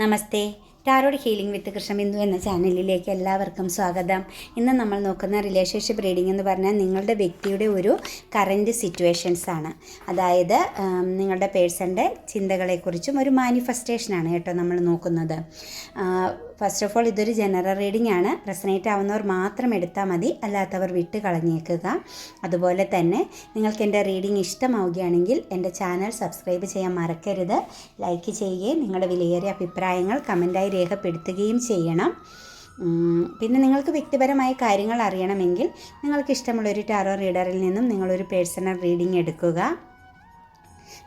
Namaste. Tarot healing with Krishnabindu എന്ന ചാനലിലേക്ക് എല്ലാവർക്കും സ്വാഗതം. ഇന്ന് നമ്മൾ നോക്കുന്ന റിലേഷൻഷിപ്പ് റീഡിംഗ് എന്ന് പറഞ്ഞാൽ നിങ്ങളുടെ വ്യക്തിയുടെ ഒരു കറന്റ് സിറ്റുവേഷൻസ് ആണ്. അതായത് നിങ്ങളുടെ പേഴ്സന്റെ ചിന്തകളെക്കുറിച്ചും ഒരു മാനിഫെസ്റ്റേഷനാണ് കേട്ടോ നമ്മൾ നോക്കുന്നത്. ഫസ്റ്റ് ഓഫ് ഓൾ ഇതൊരു ജനറൽ റീഡിംഗ് ആണ്. റെസനേറ്റ് ആവുന്നവർ മാത്രം എടുത്താൽ മതി. അല്ലാത്തവർ വിട്ട് കളഞ്ഞേക്കുക. അതുപോലെ തന്നെ നിങ്ങൾക്ക് എന്റെ റീഡിംഗ് ഇഷ്ടമാവുകയാണെങ്കിൽ എന്റെ ചാനൽ സബ്സ്ക്രൈബ് ചെയ്യാൻ മറക്കരുത്. ലൈക്ക് ചെയ്യുകയും നിങ്ങളുടെ വിലയേറിയ അഭിപ്രായങ്ങൾ കമന്റായി രേഖപ്പെടുത്തുകയും ചെയ്യണം. പിന്നെ നിങ്ങൾക്ക് വ്യക്തിപരമായ കാര്യങ്ങൾ അറിയണമെങ്കിൽ നിങ്ങൾക്ക് ഇഷ്ടമുള്ള ഒരു ടാറോ റീഡറിൽ നിന്നും നിങ്ങളൊരു പേഴ്സണൽ റീഡിംഗ് എടുക്കുക.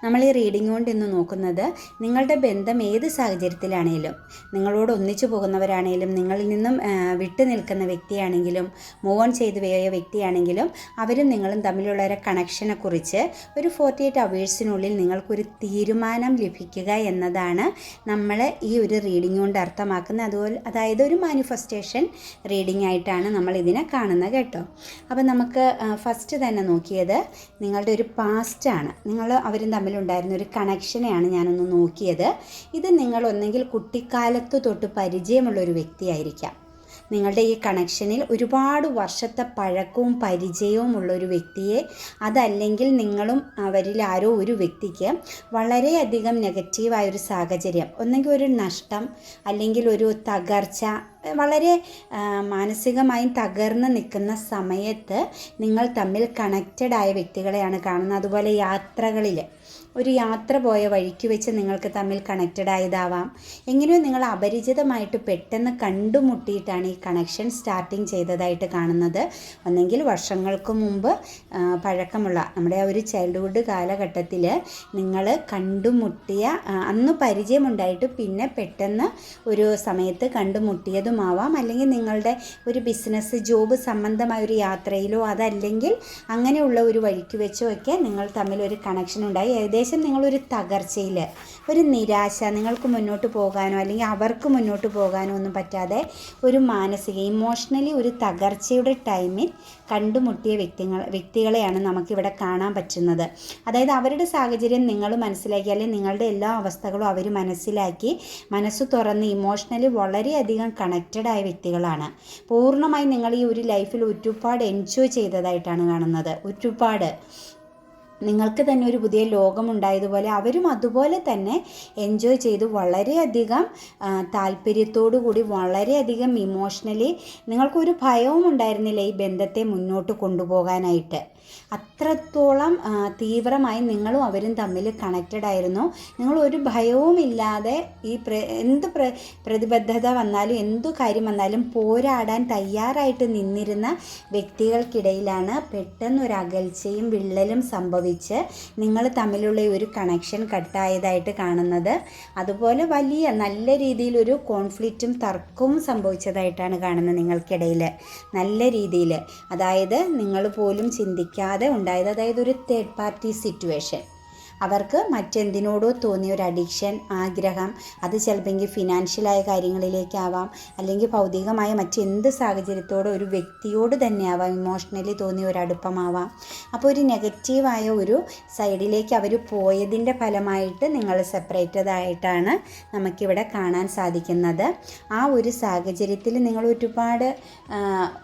നമ്മൾ ഈ റീഡിംഗ് കൊണ്ട് ഇന്ന് നോക്കുന്നത് നിങ്ങളുടെ ബന്ധം ഏത് സാഹചര്യത്തിലാണെങ്കിലും നിങ്ങളോട് ഒന്നിച്ചു പോകുന്നവരാണെങ്കിലും നിങ്ങളിൽ നിന്നും വിട്ടു നിൽക്കുന്ന വ്യക്തിയാണെങ്കിലും മൂവ് ഓൺ ചെയ്ത് പോയ വ്യക്തിയാണെങ്കിലും അവരും നിങ്ങളും തമ്മിലുള്ള ഒരു കണക്ഷനെ കുറിച്ച് ഒരു ഫോർട്ടി എയ്റ്റ് അവേഴ്സിനുള്ളിൽ നിങ്ങൾക്കൊരു തീരുമാനം ലഭിക്കുക എന്നതാണ് നമ്മൾ ഈ ഒരു റീഡിംഗ് കൊണ്ട് അർത്ഥമാക്കുന്നത്. അതുപോലെ അതായത് ഒരു മാനിഫെസ്റ്റേഷൻ റീഡിംഗ് ആയിട്ടാണ് നമ്മൾ ഇതിനെ കാണുന്നത് കേട്ടോ. അപ്പോൾ നമുക്ക് ഫസ്റ്റ് തന്നെ നോക്കിയത് നിങ്ങളുടെ ഒരു പാസ്റ്റാണ് നിങ്ങൾ അവരും തമ്മിലുണ്ടായിരുന്ന ഒരു കണക്ഷനെയാണ് ഞാനൊന്ന് നോക്കിയത്. ഇത് നിങ്ങൾ ഒന്നെങ്കിൽ കുട്ടിക്കാലത്ത് തൊട്ട് പരിചയമുള്ള ഒരു വ്യക്തിയായിരിക്കാം. നിങ്ങളുടെ ഈ കണക്ഷനിൽ ഒരുപാട് വർഷത്തെ പഴക്കവും പരിചയവും ഉള്ള ഒരു വ്യക്തിയെ അതല്ലെങ്കിൽ നിങ്ങളും അവരിൽ ആരോ ഒരു വ്യക്തിക്ക് വളരെയധികം നെഗറ്റീവായൊരു സാഹചര്യം ഒന്നെങ്കിൽ ഒരു നഷ്ടം അല്ലെങ്കിൽ ഒരു തകർച്ച വളരെ മാനസികമായും തകർന്ന് നിൽക്കുന്ന സമയത്ത് നിങ്ങൾ തമ്മിൽ കണക്റ്റഡ് ആയ വ്യക്തികളെയാണ് കാണുന്നത്. അതുപോലെ യാത്രകളിൽ ഒരു യാത്ര പോയ വഴിക്ക് വെച്ച് നിങ്ങൾക്ക് തമ്മിൽ കണക്റ്റഡ് ആയതാവാം. എങ്ങനെയോ നിങ്ങൾ അപരിചിതമായിട്ട് പെട്ടെന്ന് കണ്ടുമുട്ടിയിട്ടാണ് ഈ കണക്ഷൻ സ്റ്റാർട്ടിങ് ചെയ്തതായിട്ട് കാണുന്നത്. ഒന്നെങ്കിൽ വർഷങ്ങൾക്ക് മുമ്പ് പഴക്കമുള്ള നമ്മുടെ ആ ഒരു ചൈൽഡ്ഹുഡ് കാലഘട്ടത്തിൽ നിങ്ങൾ കണ്ടുമുട്ടിയ അന്ന് പരിചയമുണ്ടായിട്ട് പിന്നെ പെട്ടെന്ന് ഒരു സമയത്ത് കണ്ടുമുട്ടിയതുമാവാം. അല്ലെങ്കിൽ നിങ്ങളുടെ ഒരു ബിസിനസ് ജോബ് സംബന്ധമായ ഒരു യാത്രയിലോ അതല്ലെങ്കിൽ അങ്ങനെയുള്ള ഒരു വഴിക്ക് വെച്ചോ ഒക്കെ നിങ്ങൾ തമ്മിൽ ഒരു കണക്ഷൻ ഉണ്ടായി. ഏകദേശം നിങ്ങളൊരു തകർച്ചയിൽ ഒരു നിരാശ നിങ്ങൾക്ക് മുന്നോട്ട് പോകാനോ അല്ലെങ്കിൽ അവർക്ക് മുന്നോട്ട് പോകാനോ ഒന്നും പറ്റാതെ ഒരു മാനസിക ഇമോഷണലി ഒരു തകർച്ചയുടെ ടൈമിൽ കണ്ടുമുട്ടിയ വ്യക്തികൾ വ്യക്തികളെയാണ് നമുക്കിവിടെ കാണാൻ പറ്റുന്നത്. അതായത് അവരുടെ സാഹചര്യം നിങ്ങൾ മനസ്സിലാക്കി അല്ലെങ്കിൽ നിങ്ങളുടെ എല്ലാ അവസ്ഥകളും അവർ മനസ്സിലാക്കി മനസ്സ് തുറന്ന് ഇമോഷണലി വളരെയധികം കണക്റ്റഡ് ആയ വ്യക്തികളാണ്. പൂർണമായി നിങ്ങൾ ഈ ഒരു ലൈഫിൽ ഒരുപാട് എൻജോയ് ചെയ്തതായിട്ടാണ് കാണുന്നത്. ഒരുപാട്. നിങ്ങൾക്ക് തന്നെ ഒരു പുതിയ ലോകമുണ്ടായതുപോലെ അവരും അതുപോലെ തന്നെ എൻജോയ് ചെയ്ത്. വളരെയധികം താല്പര്യത്തോടു കൂടി വളരെയധികം ഇമോഷണലി നിങ്ങൾക്കൊരു ഭയവും ഉണ്ടായിരുന്നില്ല ഈ ബന്ധത്തെ മുന്നോട്ട് കൊണ്ടുപോകാനായിട്ട്. അത്രത്തോളം തീവ്രമായി നിങ്ങളും അവരും തമ്മിൽ കണക്റ്റഡ് ആയിരുന്നു. നിങ്ങൾ ഒരു ഭയവും ഇല്ലാതെ ഈ പ്ര എന്ത് പ്ര പ്രതിബദ്ധത വന്നാലും എന്തു കാര്യം വന്നാലും പോരാടാൻ തയ്യാറായിട്ട് നിന്നിരുന്ന വ്യക്തികൾക്കിടയിലാണ് പെട്ടെന്ന് ഒരു അകൽച്ചയും വിള്ളലും സംഭവിച്ച് നിങ്ങൾ തമ്മിലുള്ള ഒരു കണക്ഷൻ കട്ടായതായിട്ട് കാണുന്നത്. അതുപോലെ വലിയ നല്ല രീതിയിലൊരു കോൺഫ്ലിക്റ്റും തർക്കവും സംഭവിച്ചതായിട്ടാണ് കാണുന്നത് നിങ്ങൾക്കിടയിൽ നല്ല രീതിയിൽ അതായത് നിങ്ങൾ പോലും ചിന്തിക്കാതെ ഉണ്ടായത്. അതായത് ഒരു തേർഡ് പാർട്ടി സിറ്റുവേഷൻ അവർക്ക് മറ്റെന്തിനോടോ തോന്നിയ ഒരു അഡിക്ഷൻ ആഗ്രഹം അത് ചിലപ്പോൾ ഫിനാൻഷ്യലായ കാര്യങ്ങളിലേക്കാവാം അല്ലെങ്കിൽ ഭൗതികമായ മറ്റെന്ത് സാഹചര്യത്തോടോ ഒരു വ്യക്തിയോട് തന്നെ ആവാം ഇമോഷണലി തോന്നിയ ഒരു അടുപ്പമാവാം. അപ്പോൾ ഒരു നെഗറ്റീവായ ഒരു സൈഡിലേക്ക് അവർ പോയതിന്റെ ഫലമായിട്ട് നിങ്ങൾ സെപ്പറേറ്റഡ് ആയിട്ടാണ് നമുക്കിവിടെ കാണാൻ സാധിക്കുന്നത്. ആ ഒരു സാഹചര്യത്തിൽ നിങ്ങൾ ഒരുപാട്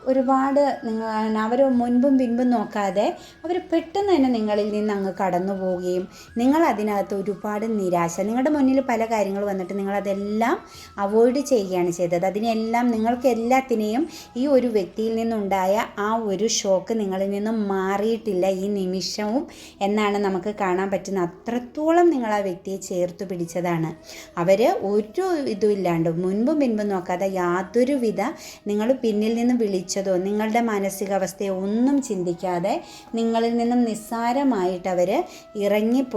ഒരുപാട് നിങ്ങൾ അവർ മുൻപും പിൻപും നോക്കാതെ അവർ പെട്ടെന്ന് തന്നെ നിങ്ങളിൽ നിന്ന് അങ്ങ് കടന്നു പോവുകയും നിങ്ങൾ അതിനകത്ത് ഒരുപാട് നിരാശ. നിങ്ങളുടെ മുന്നിൽ പല കാര്യങ്ങൾ വന്നിട്ട് നിങ്ങളതെല്ലാം അവോയ്ഡ് ചെയ്യുകയാണ് ചെയ്തത്. അതിനെല്ലാം നിങ്ങൾക്ക് എല്ലാത്തിനെയും ഈ ഒരു വ്യക്തിയിൽ നിന്നുണ്ടായ ആ ഒരു ഷോക്ക് നിങ്ങളിൽ നിന്നും മാറിയിട്ടില്ല ഈ നിമിഷവും എന്നാണ് നമുക്ക് കാണാൻ പറ്റുന്നത്. അത്രത്തോളം നിങ്ങൾ ആ വ്യക്തിയെ ചേർത്ത് പിടിച്ചതാണ്. അവർ ഒരു ഇതും ഇല്ലാണ്ട് മുൻപും പിൻപും നോക്കാതെ യാതൊരുവിധ നിങ്ങൾ പിന്നിൽ നിന്ന് വിളിച്ചതോ നിങ്ങളുടെ മാനസികാവസ്ഥയോ ഒന്നും ചിന്തിക്കാതെ നിങ്ങളിൽ നിന്നും നിസ്സാരമായിട്ട് അവർ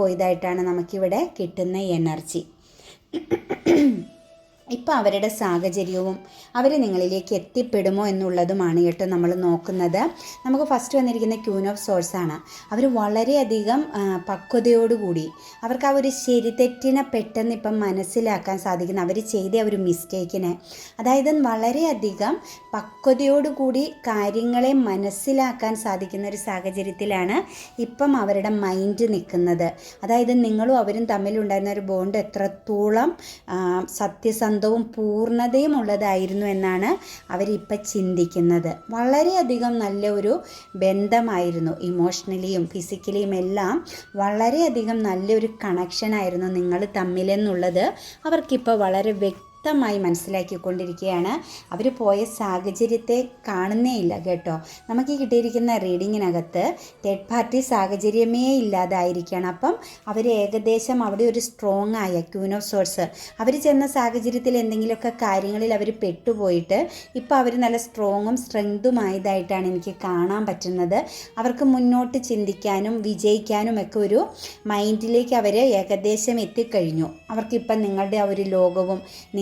ഇറങ്ങിപ്പോയതായിട്ടാണ് നമുക്കിവിടെ കിട്ടുന്ന എനർജി. ഇപ്പോൾ അവരുടെ സാഹചര്യവും അവർ നിങ്ങളിലേക്ക് എത്തിപ്പെടുമോ എന്നുള്ളതുമാണ് കേട്ടോ നമ്മൾ നോക്കുന്നത്. നമുക്ക് ഫസ്റ്റ് വന്നിരിക്കുന്ന ക്യൂൻ ഓഫ് സോഴ്സ് ആണ്. അവർ വളരെയധികം പക്വതയോടുകൂടി അവർക്ക് ആ ഒരു ശരി തെറ്റിനെ പെട്ടെന്ന് ഇപ്പം മനസ്സിലാക്കാൻ സാധിക്കുന്ന. അവർ ചെയ്ത ഒരു മിസ്റ്റേക്കിനെ അതായത് വളരെയധികം പക്വതയോടുകൂടി കാര്യങ്ങളെ മനസ്സിലാക്കാൻ സാധിക്കുന്ന ഒരു സാഹചര്യത്തിലാണ് ഇപ്പം അവരുടെ മൈൻഡ് നിൽക്കുന്നത്. അതായത് നിങ്ങളും അവരും തമ്മിലുണ്ടായിരുന്ന ഒരു ബോണ്ട് എത്രത്തോളം ആ, സത്യസന്ധവും പൂർണതയും ഉള്ളതായിരുന്നു എന്നാണ് അവരിപ്പം ചിന്തിക്കുന്നത്. വളരെയധികം നല്ല ഒരു ബന്ധമായിരുന്നു. ഇമോഷണലിയും ഫിസിക്കലിയും എല്ലാം വളരെയധികം നല്ലൊരു കണക്ഷനായിരുന്നു നിങ്ങൾ തമ്മിലെന്നുള്ളത്. അവർക്കിപ്പോൾ വളരെ വ്യക്തി വ്യക്തമായി മനസ്സിലാക്കിക്കൊണ്ടിരിക്കുകയാണ്. അവർ പോയ സാഹചര്യത്തെ കാണുന്നേ ഇല്ല കേട്ടോ. നമുക്ക് കിട്ടിയിരിക്കുന്ന റീഡിങ്ങിനകത്ത് തേർഡ് പാർട്ടി സാഹചര്യമേ ഇല്ലാതായിരിക്കുകയാണ്. അപ്പം അവർ ഏകദേശം അവിടെ ഒരു സ്ട്രോങ് ആയ ക്യൂൻ ഓഫ് സോഴ്സ് അവർ ചെന്ന സാഹചര്യത്തിൽ എന്തെങ്കിലുമൊക്കെ കാര്യങ്ങളിൽ അവർ പെട്ടുപോയിട്ട് ഇപ്പോൾ അവർ നല്ല സ്ട്രോങ്ങും സ്ട്രെങ്തുമായതായിട്ടാണ് എനിക്ക് കാണാൻ പറ്റുന്നത്. അവർക്ക് മുന്നോട്ട് ചിന്തിക്കാനും വിജയിക്കാനും ഒക്കെ ഒരു മൈൻഡിലേക്ക് അവർ ഏകദേശം എത്തിക്കഴിഞ്ഞു. അവർക്കിപ്പം നിങ്ങളുടെ ആ ഒരു ലോകവും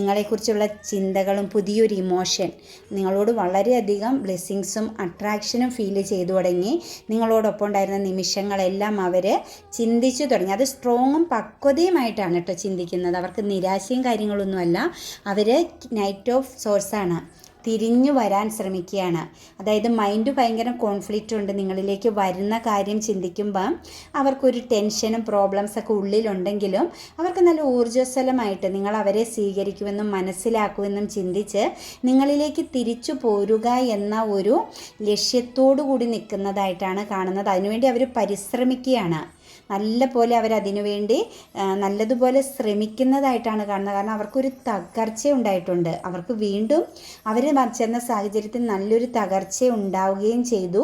നിങ്ങളെക്കുറിച്ചുള്ള ചിന്തകളും പുതിയൊരു ഇമോഷൻ നിങ്ങളോട് വളരെയധികം ബ്ലെസ്സിങ്സും അട്രാക്ഷനും ഫീൽ ചെയ്തു തുടങ്ങി. നിങ്ങളോടൊപ്പം ഉണ്ടായിരുന്ന നിമിഷങ്ങളെല്ലാം അവർ ചിന്തിച്ചു തുടങ്ങി. അത് സ്ട്രോങ്ങും പക്വതയുമായിട്ടാണ് കേട്ടോ ചിന്തിക്കുന്നത്. അവർക്ക് നിരാശയും കാര്യങ്ങളൊന്നുമല്ല. അവർ നൈറ്റ് ഓഫ് സോഴ്സാണ് തിരിഞ്ഞു വരാൻ ശ്രമിക്കുകയാണ്. അതായത് മൈൻഡ് ഭയങ്കര കോൺഫ്ലിക്റ്റ് ഉണ്ട്. നിങ്ങളിലേക്ക് വരുന്ന കാര്യം ചിന്തിക്കുമ്പം അവർക്കൊരു ടെൻഷനും പ്രോബ്ലംസ് ഒക്കെ ഉള്ളിലുണ്ടെങ്കിലും അവർക്ക് നല്ല ഊർജസ്വലമായിട്ട് നിങ്ങൾ അവരെ സ്വീകരിക്കുമെന്നും മനസ്സിലാക്കുമെന്നും ചിന്തിച്ച് നിങ്ങളിലേക്ക് തിരിച്ചു പോരുക എന്ന ഒരു ലക്ഷ്യത്തോടു കൂടി നിൽക്കുന്നതായിട്ടാണ് കാണുന്നത്. അതിനുവേണ്ടി അവർ പരിശ്രമിക്കുകയാണ്. നല്ല പോലെ അവരതിനു വേണ്ടി നല്ലതുപോലെ ശ്രമിക്കുന്നതായിട്ടാണ് കാണുന്നത്. കാരണം അവർക്കൊരു തകർച്ച ഉണ്ടായിട്ടുണ്ട് അവർക്ക് വീണ്ടും അവർ ചെന്ന സാഹചര്യത്തിൽ നല്ലൊരു തകർച്ച ഉണ്ടാവുകയും ചെയ്തു.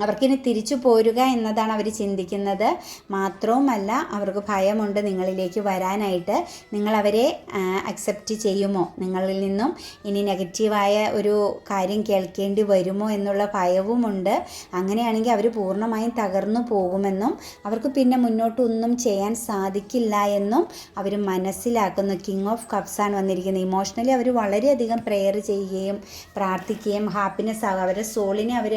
അവർക്കിനി തിരിച്ചു പോരുക എന്നതാണ് അവർ ചിന്തിക്കുന്നത്. മാത്രവുമല്ല അവർക്ക് ഭയമുണ്ട് നിങ്ങളിലേക്ക് വരാനായിട്ട്. നിങ്ങൾ അവരെ അക്സെപ്റ്റ് ചെയ്യുമോ? നിങ്ങളിൽ നിന്നും ഇനി നെഗറ്റീവായ ഒരു കാര്യം കേൾക്കേണ്ടി വരുമോ എന്നുള്ള ഭയവുമുണ്ട്. അങ്ങനെയാണെങ്കിൽ അവർ പൂർണമായും തകർന്നു പോകുമെന്നും അവർക്ക് പിന്നെ മുന്നോട്ടൊന്നും ചെയ്യാൻ സാധിക്കില്ല എന്നും അവർ മനസ്സിലാക്കുന്നു. കിങ് ഓഫ് കപ്സാണ് വന്നിരിക്കുന്നത്. ഇമോഷണലി അവർ വളരെയധികം പ്രെയർ ചെയ്യുകയും പ്രാർത്ഥിക്കുകയും ഹാപ്പിനെസ് ആകും. അവരുടെ സോളിനെ അവർ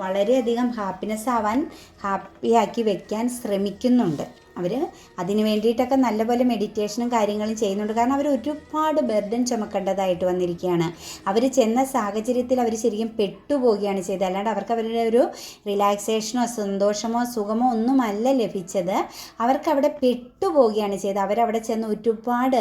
വളരെയധികം ഹാപ്പിനെസ് ആവാൻ ഹാപ്പിയാക്കി വെക്കാൻ ശ്രമിക്കുന്നുണ്ട്. അവർ അതിന് വേണ്ടിയിട്ടൊക്കെ നല്ലപോലെ മെഡിറ്റേഷനും കാര്യങ്ങളും ചെയ്യുന്നുണ്ട്. കാരണം അവർ ഒരുപാട് ബർഡൻ ചുമക്കേണ്ടതായിട്ട് വന്നിരിക്കുകയാണ്. അവർ ചെന്ന സാഹചര്യത്തിൽ അവർ ശരിക്കും പെട്ടുപോവുകയാണ് ചെയ്തത്. അല്ലാണ്ട് അവർക്ക് അവരുടെ ഒരു റിലാക്സേഷനോ സന്തോഷമോ സുഖമോ ഒന്നുമല്ല ലഭിച്ചത്. അവർക്ക് അവിടെ പെട്ടുപോവുകയാണ് ചെയ്തത്. അവരവിടെ ചെന്ന് ഒരുപാട്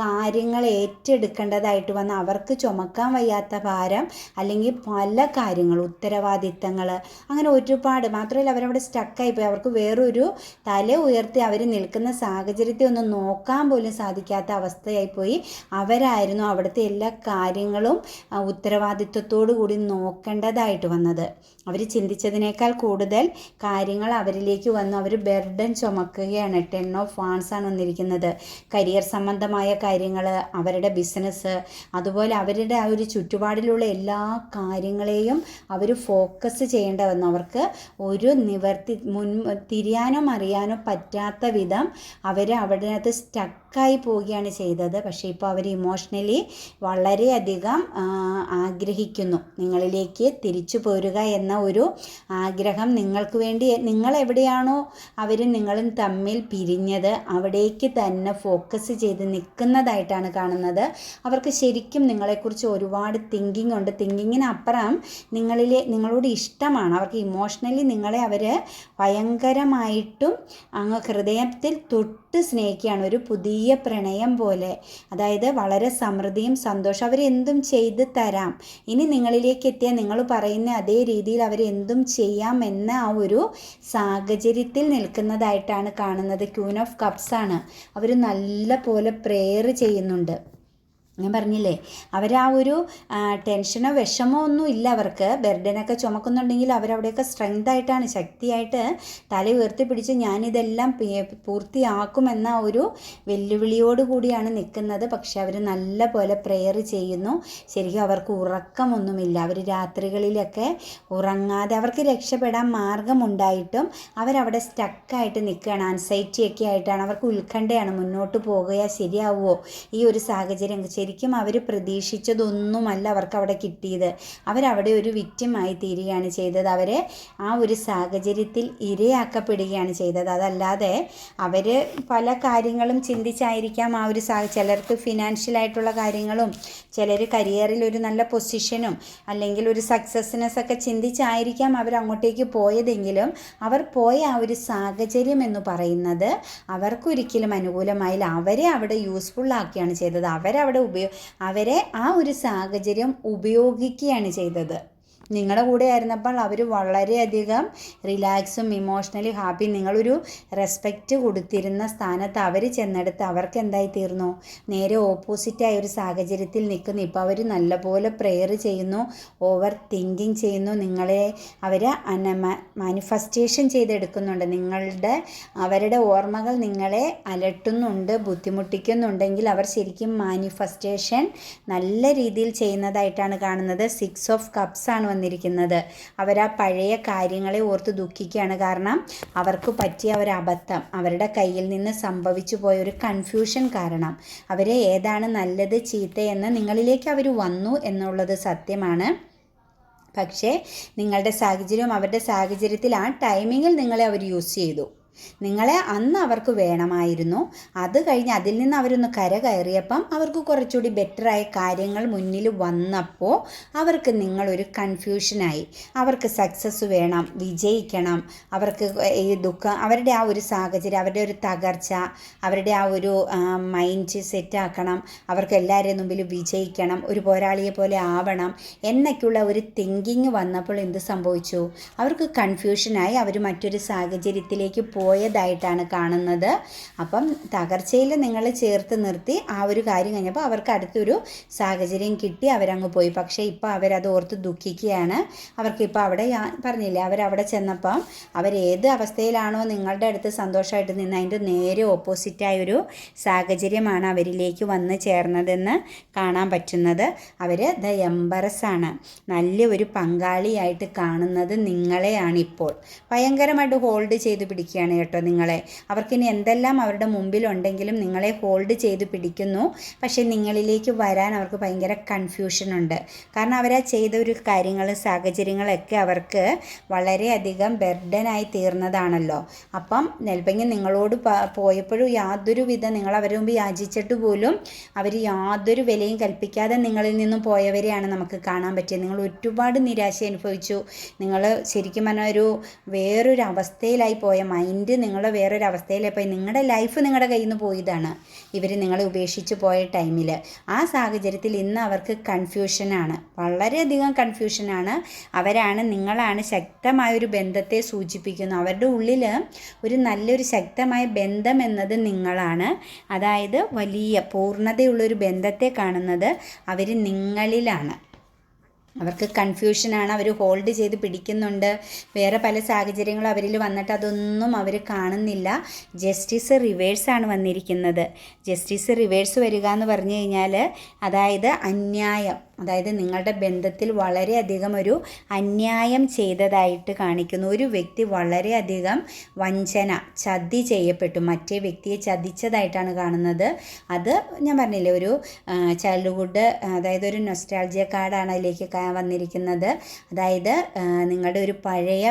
കാര്യങ്ങൾ ഏറ്റെടുക്കേണ്ടതായിട്ട് വന്ന് അവർക്ക് ചുമക്കാൻ വയ്യാത്ത ഭാരം അല്ലെങ്കിൽ പല കാര്യങ്ങൾ ഉത്തരവാദിത്തങ്ങൾ അങ്ങനെ ഒരുപാട്. മാത്രമല്ല അവരവിടെ സ്റ്റക്കായിപ്പോയി അവർക്ക് വേറൊരു തല ഉയർത്തി അവർ നിൽക്കുന്ന സാഹചര്യത്തെ ഒന്ന് നോക്കാൻ പോലും സാധിക്കാത്ത അവസ്ഥയായിപ്പോയി. അവരായിരുന്നു അവിടുത്തെ എല്ലാ കാര്യങ്ങളും ഉത്തരവാദിത്വത്തോടു കൂടി നോക്കേണ്ടതായിട്ട് വന്നത്. അവർ ചിന്തിച്ചതിനേക്കാൾ കൂടുതൽ കാര്യങ്ങൾ അവരിലേക്ക് വന്നു. അവർ ബെർഡൻ ചുമക്കുകയാണ്. ടെൻ ഓഫ് വാൺസ് ആണ് വന്നിരിക്കുന്നത്. കരിയർ സംബന്ധമായ കാര്യങ്ങൾ അവരുടെ ബിസിനസ് അതുപോലെ അവരുടെ ആ ഒരു ചുറ്റുപാടിലുള്ള എല്ലാ കാര്യങ്ങളെയും അവർ ഫോക്കസ് ചെയ്യേണ്ട വന്നു. അവർക്ക് ഒരു നിവർത്തി മുൻ തിരിയാനോ അറിയാനോ പറ്റാത്ത വിധം അവർ അവിടത്ത് സ്റ്റക്കായി പോവുകയാണ് ചെയ്തത്. പക്ഷേ ഇപ്പോൾ അവർ ഇമോഷണലി വളരെയധികം ആഗ്രഹിക്കുന്നു. നിങ്ങളിലേക്ക് തിരിച്ചു പോരുക എന്ന ഒരു ആഗ്രഹം നിങ്ങൾക്ക് വേണ്ടി. നിങ്ങൾ എവിടെയാണോ അവരും നിങ്ങളും തമ്മിൽ പിരിഞ്ഞത് അവിടേക്ക് തന്നെ ഫോക്കസ് ചെയ്ത് നിൽക്കുന്നതായിട്ടാണ് കാണുന്നത്. അവർക്ക് ശരിക്കും നിങ്ങളെക്കുറിച്ച് ഒരുപാട് തിങ്കിങ് ഉണ്ട്. തിങ്കിങ്ങിനപ്പുറം നിങ്ങളിലെ നിങ്ങളോട് ഇഷ്ടമാണ്. അവർക്ക് ഇമോഷണലി നിങ്ങളെ അവർ ഭയങ്കരമായിട്ടും അങ്ങ് ഹൃദയത്തിൽ തൊട്ട് സ്നേഹിക്കുകയാണ്. ഒരു പുതിയ പ്രണയം പോലെ. അതായത് വളരെ സമൃദ്ധിയും സന്തോഷം. അവരെന്തും ചെയ്ത് തരാം. ഇനി നിങ്ങളിലേക്ക് എത്തിയാൽ നിങ്ങൾ പറയുന്ന അതേ രീതിയിൽ അവരെന്തും ചെയ്യാം എന്ന ആ ഒരു സാഹചര്യത്തിൽ നിൽക്കുന്നതായിട്ടാണ് കാണുന്നത്. ക്യൂൻ ഓഫ് കപ്സ് ആണ് അവർ നല്ല പോലെ പ്രെയർ ചെയ്യുന്നുണ്ട്. ഞാൻ പറഞ്ഞില്ലേ അവർ ആ ഒരു ടെൻഷനോ വിഷമോ ഒന്നും ഇല്ല അവർക്ക്. ബെർഡനൊക്കെ ചുമക്കുന്നുണ്ടെങ്കിൽ അവരവിടെയൊക്കെ സ്ട്രെങ്ത് ആയിട്ടാണ് ശക്തിയായിട്ട് തല ഉയർത്തി പിടിച്ച് ഞാനിതെല്ലാം പൂർത്തിയാക്കുമെന്ന ഒരു വെല്ലുവിളിയോട് കൂടിയാണ് നിൽക്കുന്നത്. പക്ഷെ അവർ നല്ല പോലെ പ്രെയർ ചെയ്യുന്നു. ശരിക്കും അവർക്ക് ഉറക്കമൊന്നുമില്ല. അവർ രാത്രികളിലൊക്കെ ഉറങ്ങാതെ അവർക്ക് രക്ഷപ്പെടാൻ മാർഗമുണ്ടായിട്ടും അവരവിടെ സ്റ്റക്കായിട്ട് നിൽക്കുകയാണ്. ആൻസൈറ്റി ഒക്കെ ആയിട്ടാണ്. അവർക്ക് ഉത്കണ്ഠയാണ് മുന്നോട്ട് പോകുക ശരിയാവുമോ? ഈ ഒരു സാഹചര്യം ശരിക്കും അവർ പ്രതീക്ഷിച്ചതൊന്നുമല്ല അവർക്ക് അവിടെ കിട്ടിയത്. അവരവിടെ ഒരു വിക്റ്റിമായി തീരുകയാണ് ചെയ്തത്. അവരെ ആ ഒരു സാഹചര്യത്തിൽ ഇരയാക്കപ്പെടുകയാണ് ചെയ്തത്. അതല്ലാതെ അവർ പല കാര്യങ്ങളും ചിന്തിച്ചായിരിക്കാം ആ ഒരു സാ ചിലർക്ക് ഫിനാൻഷ്യലായിട്ടുള്ള കാര്യങ്ങളും ചിലർ കരിയറിൽ ഒരു നല്ല പൊസിഷനും അല്ലെങ്കിൽ ഒരു സക്സസ്നെസ് ഒക്കെ ചിന്തിച്ചായിരിക്കാം അവർ അങ്ങോട്ടേക്ക് പോയതെങ്കിലും അവർ പോയ ആ ഒരു സാഹചര്യം എന്ന് പറയുന്നത് അവർക്കൊരിക്കലും അനുകൂലമായില്ല. അവരെ അവിടെ യൂസ്ഫുള്ളാക്കിയാണ് ചെയ്തത്. അവരവിടെ ഉപയോ അവരെ ആ ഒരു സാഹചര്യം ഉപയോഗിക്കുകയാണ് ചെയ്തത്. നിങ്ങളുടെ കൂടെ ആയിരുന്നപ്പോൾ അവർ വളരെയധികം റിലാക്സും ഇമോഷണലി ഹാപ്പി നിങ്ങളൊരു റെസ്പെക്റ്റ് കൊടുത്തിരുന്ന സ്ഥാനത്ത് അവർ ചെന്നെടുത്ത് അവർക്ക് എന്തായി തീർന്നു? നേരെ ഓപ്പോസിറ്റായ ഒരു സാഹചര്യത്തിൽ നിൽക്കുന്നു. ഇപ്പോൾ അവർ നല്ലപോലെ പ്രെയർ ചെയ്യുന്നു ഓവർ തിങ്കിങ് ചെയ്യുന്നു. നിങ്ങളെ അവർ മാനിഫെസ്റ്റേഷൻ ചെയ്തെടുക്കുന്നുണ്ട്. നിങ്ങളുടെ അവരുടെ ഓർമ്മകൾ നിങ്ങളെ അലട്ടുന്നുണ്ട് ബുദ്ധിമുട്ടിക്കുന്നുണ്ടെങ്കിൽ അവർ ശരിക്കും മാനിഫെസ്റ്റേഷൻ നല്ല രീതിയിൽ ചെയ്യുന്നതായിട്ടാണ് കാണുന്നത്. സിക്സ് ഓഫ് കപ്സ് ആണ് വന്നിരിക്കുന്നത്. അവർ ആ പഴയ കാര്യങ്ങളെ ഓർത്ത് ദുഃഖിക്കുകയാണ്. കാരണം അവർക്ക് പറ്റിയ ഒരു അബദ്ധം അവരുടെ കയ്യിൽ നിന്ന് സംഭവിച്ചു പോയ ഒരു കൺഫ്യൂഷൻ കാരണം. അവരെ ഏതാണ് നല്ലത് ചീത്തയെന്ന് നിങ്ങളിലേക്ക് അവർ വന്നു എന്നുള്ളത് സത്യമാണ്. പക്ഷേ നിങ്ങളുടെ സാഹചര്യം അവരുടെ സാഹചര്യത്തിൽ ആ ടൈമിങ്ങിൽ നിങ്ങളെ അവർ യൂസ് ചെയ്തു. നിങ്ങളെ അന്ന് അവർക്ക് വേണമായിരുന്നു. അത് കഴിഞ്ഞ് അതിൽ നിന്ന് അവരൊന്ന് കര കയറിയപ്പം അവർക്ക് കുറച്ചുകൂടി ബെറ്ററായ കാര്യങ്ങൾ മുന്നിൽ വന്നപ്പോൾ അവർക്ക് നിങ്ങളൊരു കൺഫ്യൂഷനായി അവർക്ക് സക്സസ് വേണം വിജയിക്കണം. അവർക്ക് ഈ ദുഃഖം അവരുടെ ആ ഒരു സാഹചര്യം അവരുടെ ഒരു തകർച്ച അവരുടെ ആ ഒരു മൈൻഡ് സെറ്റാക്കണം അവർക്ക് എല്ലാവരുടെയും മുമ്പിൽ വിജയിക്കണം ഒരു പോരാളിയെ പോലെ ആവണം എന്നൊക്കെയുള്ള ഒരു തിങ്കിങ് വന്നപ്പോൾ എന്ത് സംഭവിച്ചു? അവർക്ക് കൺഫ്യൂഷനായി അവർ മറ്റൊരു സാഹചര്യത്തിലേക്ക് പോയതായിട്ടാണ് കാണുന്നത്. അപ്പം തകർച്ചയിൽ നിങ്ങൾ ചേർത്ത് നിർത്തി ആ ഒരു കാര്യം കഴിഞ്ഞപ്പോൾ അവർക്ക് അടുത്തൊരു സാഹചര്യം കിട്ടി അവരങ്ങ് പോയി. പക്ഷേ ഇപ്പോൾ അവരത് ഓർത്ത് ദുഃഖിക്കുകയാണ്. അവർക്കിപ്പോൾ അവിടെ പറഞ്ഞില്ലേ അവരവിടെ ചെന്നപ്പം അവരേത് അവസ്ഥയിലാണോ നിങ്ങളുടെ അടുത്ത് സന്തോഷമായിട്ട് നിന്ന് അതിന്റെ നേരെ ഓപ്പോസിറ്റായൊരു സാഹചര്യമാണ് അവരിലേക്ക് വന്ന് ചേർന്നതെന്ന് കാണാൻ പറ്റുന്നത്. അവർ ദ എംബറസ് ആണ്. നല്ല ഒരു പങ്കാളിയായിട്ട് കാണുന്നത് നിങ്ങളെയാണ് ഇപ്പോൾ. ഭയങ്കരമായിട്ട് ഹോൾഡ് ചെയ്ത് പിടിക്കുകയാണ് കേട്ടോ നിങ്ങളെ. അവർക്കിനി എന്തെല്ലാം അവരുടെ മുമ്പിലുണ്ടെങ്കിലും നിങ്ങളെ ഹോൾഡ് ചെയ്ത് പിടിക്കുന്നു. പക്ഷേ നിങ്ങളിലേക്ക് വരാൻ അവർക്ക് ഭയങ്കര കൺഫ്യൂഷൻ ഉണ്ട്. കാരണം അവരാ ചെയ്ത ഒരു കാര്യങ്ങൾ സാഹചര്യങ്ങളൊക്കെ അവർക്ക് വളരെയധികം ബെർഡനായി തീർന്നതാണല്ലോ. അപ്പം നെൽപ്പങ്ങി നിങ്ങളോട് പോയപ്പോഴും യാതൊരു വിധം നിങ്ങൾ അവരുടെ മുമ്പ് യാചിച്ചിട്ട് പോലും അവർ യാതൊരു വിലയും കൽപ്പിക്കാതെ നിങ്ങളിൽ നിന്നും പോയവരെയാണ് നമുക്ക് കാണാൻ പറ്റിയത്. നിങ്ങൾ ഒരുപാട് നിരാശ അനുഭവിച്ചു. നിങ്ങൾ ശരിക്കും പറഞ്ഞാൽ ഒരു വേറൊരു അവസ്ഥയിലായി പോയ മൈൻഡ് നിങ്ങളുടെ വേറൊരു അവസ്ഥയിലായി പോയി. നിങ്ങളുടെ ലൈഫ് നിങ്ങളുടെ കയ്യിൽ നിന്ന് പോയതാണ്. ഇവർ നിങ്ങളെ ഉപേക്ഷിച്ച് പോയ ടൈമിൽ ആ സാഹചര്യത്തിൽ ഇന്ന് അവർക്ക് കൺഫ്യൂഷനാണ് വളരെയധികം കൺഫ്യൂഷനാണ് അവരാണ് നിങ്ങളാണ് ശക്തമായ ഒരു ബന്ധത്തെ സൂചിപ്പിക്കുന്നു. അവരുടെ ഉള്ളിൽ ഒരു നല്ലൊരു ശക്തമായ ബന്ധം എന്നത് നിങ്ങളാണ്. അതായത് വലിയ പൂർണതയുള്ളൊരു ബന്ധത്തെ കാണുന്നത് അവർ നിങ്ങളിലാണ്. അവർക്ക് കൺഫ്യൂഷനാണ് അവർ ഹോൾഡ് ചെയ്ത് പിടിക്കുന്നുണ്ട്. വേറെ പല സാഹചര്യങ്ങളും അവരിൽ വന്നിട്ട് അതൊന്നും അവർ കാണുന്നില്ല. ജസ്റ്റിസ് റിവേഴ്സാണ് വന്നിരിക്കുന്നത്. ജസ്റ്റിസ് റിവേഴ്സ് വരിക എന്ന് പറഞ്ഞു കഴിഞ്ഞാൽ അതായത് അന്യായം. അതായത് നിങ്ങളുടെ ബന്ധത്തിൽ വളരെയധികം ഒരു അന്യായം ചെയ്തതായിട്ട് കാണിക്കുന്നു. ഒരു വ്യക്തി വളരെയധികം വഞ്ചന ചതി ചെയ്യപ്പെട്ടു. മറ്റേ വ്യക്തിയെ ചതിച്ചതായിട്ടാണ് കാണുന്നത്. അത് ഞാൻ പറഞ്ഞില്ലേ ഒരു ചൈൽഡ്ഹുഡ് അതായത് ഒരു നൊസ്റ്റാൾജിയ കാർഡാണ് അതിലേക്ക് വന്നിരിക്കുന്നത്. അതായത് നിങ്ങളുടെ ഒരു പഴയ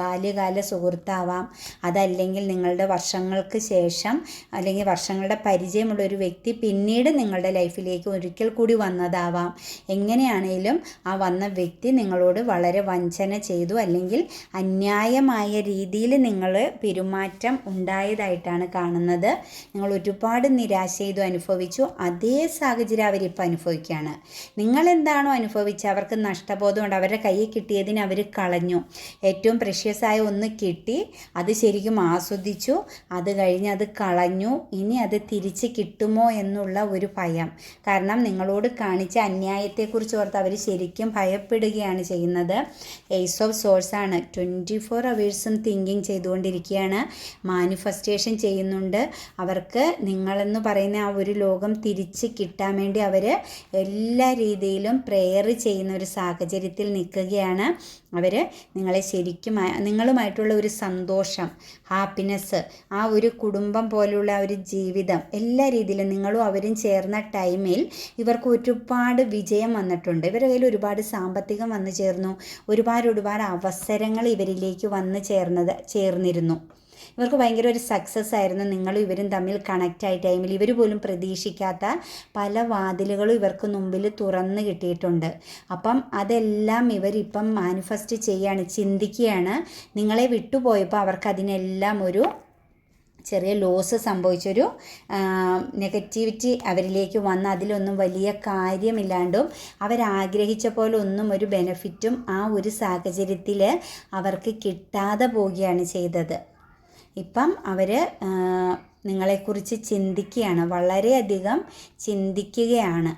ബാല്യകാല സുഹൃത്താവാം. അതല്ലെങ്കിൽ നിങ്ങളുടെ വർഷങ്ങൾക്ക് ശേഷം അല്ലെങ്കിൽ വർഷങ്ങളുടെ പരിചയമുള്ള ഒരു വ്യക്തി പിന്നീട് നിങ്ങളുടെ ലൈഫിലേക്ക് ഒരിക്കൽ കൂടി വന്നതാവാം. എങ്ങനെയാണേലും ആ വന്ന വ്യക്തി നിങ്ങളോട് വളരെ വഞ്ചന ചെയ്തു അല്ലെങ്കിൽ അന്യായമായ രീതിയിൽ നിങ്ങൾ പെരുമാറ്റം ഉണ്ടായതായിട്ടാണ് കാണുന്നത്. നിങ്ങൾ ഒരുപാട് നിരാശ ചെയ്തു അനുഭവിച്ചു. അതേ സാഹചര്യം അവരിപ്പോൾ അനുഭവിക്കുകയാണ്. നിങ്ങൾ എന്താണോ അനുഭവിച്ചത് അവർക്ക് നഷ്ടബോധമുണ്ട് അവരുടെ കയ്യിൽ കിട്ടിയതിന് അവർ കളഞ്ഞു. ഏറ്റവും പ്രഷ്യസായ ഒന്ന് കിട്ടി അത് ശരിക്കും ആസ്വദിച്ചു അത് കഴിഞ്ഞ് അത് കളഞ്ഞു. ഇനി അത് തിരിച്ച് കിട്ടുമോ എന്നുള്ള ഒരു ഭയം. കാരണം നിങ്ങളോട് കാണിച്ച അന്യായത്തെക്കുറിച്ച് ഓർത്ത് അവർ ശരിക്കും ഭയപ്പെടുകയാണ് ചെയ്യുന്നത്. എയ്സ് ഓഫ് സോഴ്സ് ആണ്. ട്വന്റി ഫോർ അവേഴ്സും തിങ്കിങ് ചെയ്തുകൊണ്ടിരിക്കുകയാണ്. മാനിഫെസ്റ്റേഷൻ ചെയ്യുന്നുണ്ട്. അവർക്ക് നിങ്ങളെന്ന് പറയുന്ന ആ ഒരു ലോകം തിരിച്ച് കിട്ടാൻ വേണ്ടി അവർ എല്ലാ രീതിയിലും പ്രെയർ ചെയ്യുന്ന ഒരു സാഹചര്യത്തിൽ നിൽക്കുകയാണ്. അവർ നിങ്ങളെ ശരിക്കും നിങ്ങളുമായിട്ടുള്ള ഒരു സന്തോഷം ഹാപ്പിനെസ് ആ ഒരു കുടുംബം പോലുള്ള ഒരു ജീവിതം എല്ലാ രീതിയിലും നിങ്ങളും അവരും ചേർന്ന ടൈമിൽ ഇവർക്ക് ഒരുപാട് വിജയം വന്നിട്ടുണ്ട്. ഇവരുടെ കയ്യിൽ ഒരുപാട് സാമ്പത്തികം വന്നു ചേർന്നു. ഒരുപാട് ഒരുപാട് അവസരങ്ങൾ ഇവരിലേക്ക് വന്നു ചേർന്നത് ചേർന്നിരുന്നു. ഇവർക്ക് ഭയങ്കര ഒരു സക്സസ് ആയിരുന്നു. നിങ്ങളും ഇവരും തമ്മിൽ കണക്റ്റ് ആയ. ടൈമിൽ ഇവർ പോലും പ്രതീക്ഷിക്കാത്ത പല വാതിലുകളും ഇവർക്ക് മുമ്പിൽ തുറന്ന് കിട്ടിയിട്ടുണ്ട്. അപ്പം അതെല്ലാം ഇവരിപ്പം മാനിഫെസ്റ്റ് ചെയ്യാണ് ചിന്തിക്കുകയാണ്. നിങ്ങളെ വിട്ടുപോയപ്പോൾ അവർക്ക് അതിനെല്ലാം ഒരു ചെറിയ ലോസ് സംഭവിച്ചൊരു നെഗറ്റിവിറ്റി അവരിലേക്ക് വന്ന് അതിലൊന്നും വലിയ കാര്യമില്ലാണ്ടും അവരാഗ്രഹിച്ച പോലെ ഒന്നും ഒരു ബെനഫിറ്റും ആ ഒരു സാഹചര്യത്തിൽ അവർക്ക് കിട്ടാതെ പോവുകയാണ് ചെയ്തത്. ഇപ്പം അവർ നിങ്ങളെക്കുറിച്ച് ചിന്തിക്കുകയാണ്. വളരെയധികം ചിന്തിക്കുകയാണ്.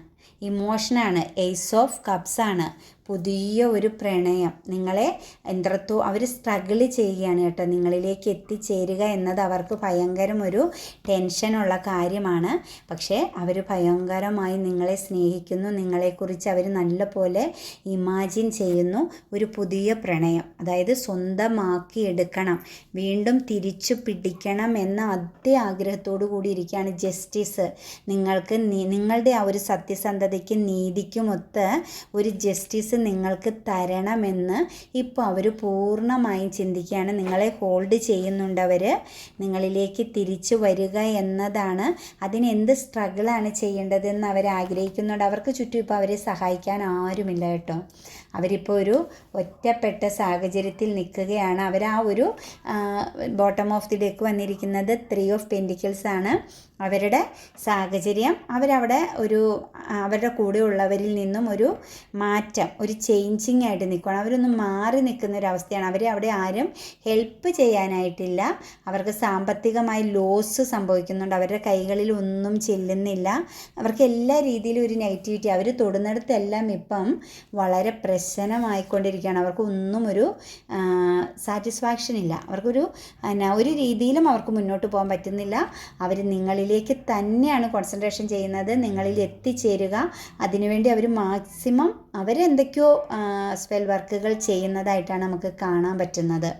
ഇമോഷനാണ് എയ്സ് ഓഫ് കപ്സാണ് പുതിയ ഒരു പ്രണയം. നിങ്ങളെ എന്ത്രത്തോ അവർ സ്ട്രഗിൾ ചെയ്യുകയാണ് കേട്ടോ. നിങ്ങളിലേക്ക് എത്തിച്ചേരുക എന്നത് അവർക്ക് ഭയങ്കരം ഒരു ടെൻഷനുള്ള കാര്യമാണ്. പക്ഷേ അവർ ഭയങ്കരമായി നിങ്ങളെ സ്നേഹിക്കുന്നു. നിങ്ങളെക്കുറിച്ച് അവർ നല്ലപോലെ ഇമാജിൻ ചെയ്യുന്നു. ഒരു പുതിയ പ്രണയം. അതായത് സ്വന്തമാക്കി എടുക്കണം. വീണ്ടും തിരിച്ചു പിടിക്കണം എന്ന അതേ ആഗ്രഹത്തോടു കൂടി ഇരിക്കുകയാണ് ജസ്റ്റിസ് നിങ്ങൾക്ക് നിങ്ങളുടെ ആ ഒരു സത്യസന്ധതയ്ക്കും നീതിക്കുമൊത്ത് ഒരു ജസ്റ്റിസ് നിങ്ങൾക്ക് തരണമെന്ന് ഇപ്പോൾ അവർ പൂർണമായും ചിന്തിക്കുകയാണ്. നിങ്ങളെ ഹോൾഡ് ചെയ്യുന്നുണ്ടവർ നിങ്ങളിലേക്ക് തിരിച്ചു വരിക എന്നതാണ്. അതിന് എന്ത് സ്ട്രഗിളാണ് ചെയ്യേണ്ടതെന്ന് അവർ ആഗ്രഹിക്കുന്നുണ്ട്. അവർക്ക് ചുറ്റും ഇപ്പോൾ അവരെ സഹായിക്കാൻ ആരുമില്ല കേട്ടോ. അവരിപ്പോൾ ഒരു ഒറ്റപ്പെട്ട സാഹചര്യത്തിൽ നിൽക്കുകയാണ്. അവർ ആ ഒരു ബോട്ടം ഓഫ് ദി ഡെക്ക് വന്നിരിക്കുന്നത് ത്രീ ഓഫ് പെന്റിക്കിൾസ് ആണ്. അവരുടെ സാഹചര്യം അവരവിടെ ഒരു അവരുടെ കൂടെ ഉള്ളവരിൽ നിന്നും ഒരു മാറ്റം ഒരു ചേഞ്ചിങ് ആയിട്ട് നിൽക്കുകയാണ് അവരൊന്ന് മാറി നിൽക്കുന്ന ഒരു അവസ്ഥയാണ്. അവരെ അവിടെ ആരും ഹെൽപ്പ് ചെയ്യാനായിട്ടില്ല. അവർക്ക് സാമ്പത്തികമായി ലോസ് സംഭവിക്കുന്നുണ്ട്. അവരുടെ കൈകളിൽ ഒന്നും ചെല്ലുന്നില്ല. അവർക്ക് എല്ലാ രീതിയിലും ഒരു നെഗറ്റിവിറ്റി അവർ തൊടുന്നിടത്തെല്ലാം ഇപ്പം വളരെ പ്രശ്നമായിക്കൊണ്ടിരിക്കുകയാണ്. അവർക്ക് ഒന്നും ഒരു സാറ്റിസ്ഫാക്ഷൻ ഇല്ല. അവർക്കൊരു ഒരു രീതിയിലും അവർക്ക് മുന്നോട്ട് പോകാൻ പറ്റുന്നില്ല. അവർ നിങ്ങളിലേക്ക് തന്നെയാണ് കോൺസെൻട്രേഷൻ ചെയ്യുന്നത്. നിങ്ങളിൽ എത്തിച്ചേരുക. അതിനുവേണ്ടി അവർ മാക്സിമം അവരെന്തൊക്കെയോ സ്പെൽ വർക്കുകൾ ചെയ്യുന്നതായിട്ടാണ് നമുക്ക് കാണാൻ പറ്റുന്നത്.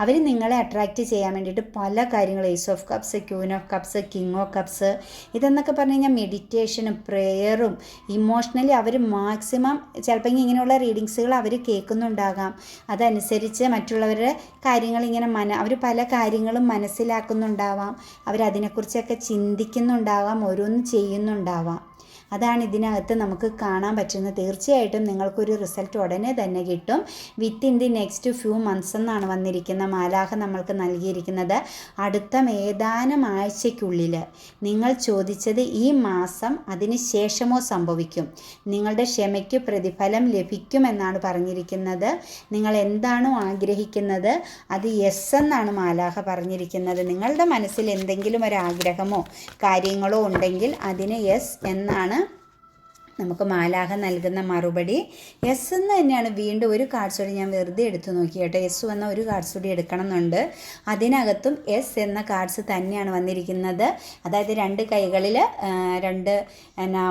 അവർ നിങ്ങളെ അട്രാക്റ്റ് ചെയ്യാൻ വേണ്ടിയിട്ട് പല കാര്യങ്ങൾ ace of cups queen of cups king of cups ഇതെന്നൊക്കെ പറഞ്ഞു കഴിഞ്ഞാൽ മെഡിറ്റേഷനും പ്രെയറും ഇമോഷണലി അവർ മാക്സിമം ചിലപ്പോൾ ഇങ്ങനെയുള്ള റീഡിങ്സുകൾ അവർ കേൾക്കുന്നുണ്ടാകാം. അതനുസരിച്ച് മറ്റുള്ളവരുടെ കാര്യങ്ങൾ ഇങ്ങനെ മന അവർ പല കാര്യങ്ങളും മനസ്സിലാക്കുന്നുണ്ടാവാം. അവരതിനെക്കുറിച്ചൊക്കെ ചിന്തിക്കുന്നുണ്ടാവാം ഓരോന്നും ചെയ്യുന്നുണ്ടാവാം. അതാണ് ഇതിനകത്ത് നമുക്ക് കാണാൻ പറ്റുന്നത്. തീർച്ചയായിട്ടും നിങ്ങൾക്കൊരു റിസൾട്ട് ഉടനെ തന്നെ കിട്ടും. Within the next few months എന്നാണ് വന്നിരിക്കുന്ന മാലാഹ നമ്മൾക്ക് നൽകിയിരിക്കുന്നത്. അടുത്ത ഏതാനും ആഴ്ചയ്ക്കുള്ളിൽ നിങ്ങൾ ചോദിച്ചത് ഈ മാസം അതിന് ശേഷമോ സംഭവിക്കും. നിങ്ങളുടെ ക്ഷമയ്ക്ക് പ്രതിഫലം ലഭിക്കുമെന്നാണ് പറഞ്ഞിരിക്കുന്നത്. നിങ്ങൾ എന്താണോ ആഗ്രഹിക്കുന്നത് അത് യെസ് എന്നാണ് മാലാഹ പറഞ്ഞിരിക്കുന്നത്. നിങ്ങളുടെ മനസ്സിൽ എന്തെങ്കിലും ഒരു ആഗ്രഹമോ കാര്യങ്ങളോ ഉണ്ടെങ്കിൽ അതിന് യെസ് എന്നാണ് നമുക്ക് മാലാഹ നൽകുന്ന മറുപടി. എസ് എന്ന് തന്നെയാണ് വീണ്ടും ഒരു കാർഡ് സ്റ്റുഡി ഞാൻ വെറുതെ എടുത്ത് നോക്കി എസ് വന്ന ഒരു കാർഡ് സ്റ്റുഡി എടുക്കണം എന്നുണ്ട് അതിനകത്തും എസ് എന്ന കാർഡ്സ് തന്നെയാണ് വന്നിരിക്കുന്നത്. അതായത് രണ്ട് കൈകളിൽ രണ്ട് എന്നാ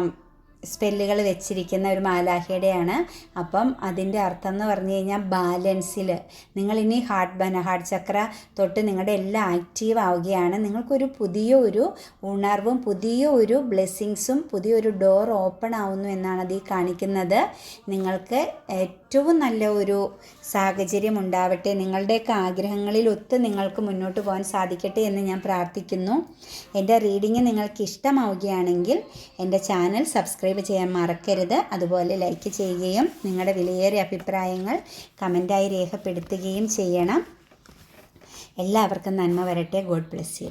സ്പെല്ലുകൾ വെച്ചിരിക്കുന്ന ഒരു മാലാഹയുടെയാണ് അപ്പം അതിന്റെ അർത്ഥം എന്ന് പറഞ്ഞു കഴിഞ്ഞാൽ ബാലൻസിൽ നിങ്ങളിനി ഹാർട്ട് ബന ഹാർട്ട് ചക്ര തൊട്ട് നിങ്ങളുടെ എല്ലാം ആക്റ്റീവ് ആവുകയാണ്. നിങ്ങൾക്കൊരു പുതിയ ഒരു ഉണർവും പുതിയ ഒരു ബ്ലെസ്സിങ്സും പുതിയൊരു ഡോർ ഓപ്പൺ ആവുന്നു എന്നാണ് അത് കാണിക്കുന്നത്. നിങ്ങൾക്ക് ഏറ്റവും നല്ല ഒരു സാഹചര്യം ഉണ്ടാവട്ടെ നിങ്ങളുടെയൊക്കെ ആഗ്രഹങ്ങളിൽ ഒത്ത് നിങ്ങൾക്ക് മുന്നോട്ട് പോകാൻ സാധിക്കട്ടെ എന്ന് ഞാൻ പ്രാർത്ഥിക്കുന്നു. എന്റെ റീഡിങ് നിങ്ങൾക്ക് ഇഷ്ടമാവുകയാണെങ്കിൽ എന്റെ ചാനൽ സബ്സ്ക്രൈബ് ചെയ്യാൻ മറക്കരുത്. അതുപോലെ ലൈക്ക് ചെയ്യുകയും നിങ്ങളുടെ വിലയേറിയ അഭിപ്രായങ്ങൾ കമന്റായി രേഖപ്പെടുത്തുകയും ചെയ്യണം. എല്ലാവർക്കും നന്മ വരട്ടെ. God bless you.